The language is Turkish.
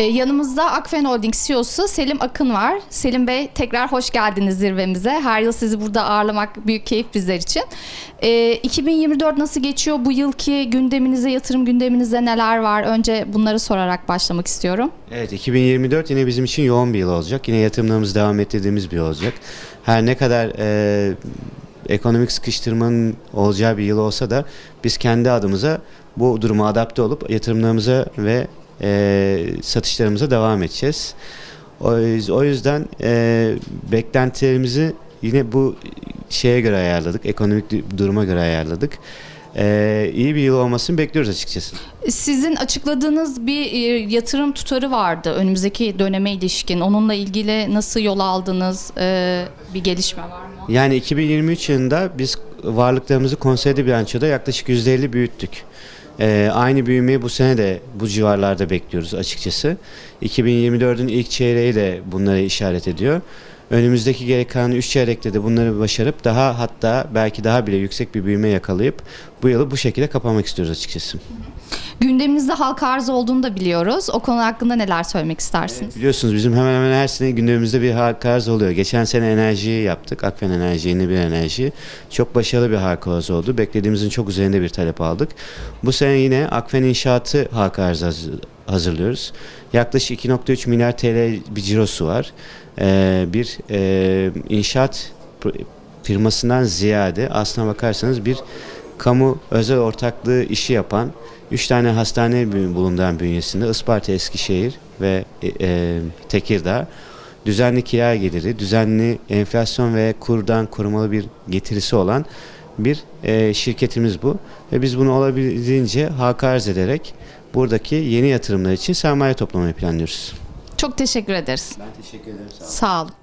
Ee, yanımızda Akfen Holding CEO'su Selim Akın var. Selim Bey tekrar hoş geldiniz zirvemize. Her yıl sizi burada ağırlamak büyük keyif bizler için. Ee, 2024 nasıl geçiyor? Bu yılki gündeminizde, yatırım gündeminizde neler var? Önce bunları sorarak başlamak istiyorum. Evet 2024 yine bizim için yoğun bir yıl olacak. Yine yatırımlarımızı devam ettirdiğimiz bir yıl olacak. Her ne kadar e, ekonomik sıkıştırmanın olacağı bir yıl olsa da biz kendi adımıza bu duruma adapte olup yatırımlarımıza ve e, satışlarımıza devam edeceğiz. O, yüz- o yüzden e, beklentilerimizi yine bu şeye göre ayarladık. Ekonomik du- duruma göre ayarladık. E, iyi bir yıl olmasını bekliyoruz açıkçası. Sizin açıkladığınız bir e, yatırım tutarı vardı önümüzdeki döneme ilişkin. Onunla ilgili nasıl yol aldınız? Ee, bir gelişme var mı? Yani 2023 yılında biz varlıklarımızı konsolide bilançoda yaklaşık %50 büyüttük. Ee, aynı büyümeyi bu sene de bu civarlarda bekliyoruz açıkçası. 2024'ün ilk çeyreği de bunları işaret ediyor. Önümüzdeki geri kalan 3 çeyrekte de bunları başarıp daha hatta belki daha bile yüksek bir büyüme yakalayıp bu yılı bu şekilde kapamak istiyoruz açıkçası. Gündeminizde halka arz olduğunu da biliyoruz. O konu hakkında neler söylemek istersiniz? Biliyorsunuz bizim hemen hemen her sene gündemimizde bir halka arz oluyor. Geçen sene enerjiyi yaptık. Akfen Enerji, yeni bir enerji. Çok başarılı bir halka arz oldu. Beklediğimizin çok üzerinde bir talep aldık. Bu sene yine Akfen İnşaatı halka arz haz- hazırlıyoruz. Yaklaşık 2.3 milyar TL bir cirosu var. Ee, bir e, inşaat firmasından ziyade aslına bakarsanız bir kamu özel ortaklığı işi yapan 3 tane hastane bü- bulunduğu bünyesinde Isparta, Eskişehir ve e, e, Tekirdağ düzenli kira geliri, düzenli enflasyon ve kurdan korumalı bir getirisi olan bir e, şirketimiz bu. Ve biz bunu olabildiğince halka arz ederek buradaki yeni yatırımlar için sermaye toplamayı planlıyoruz. Çok teşekkür ederiz. Ben teşekkür ederim. Sağ olun.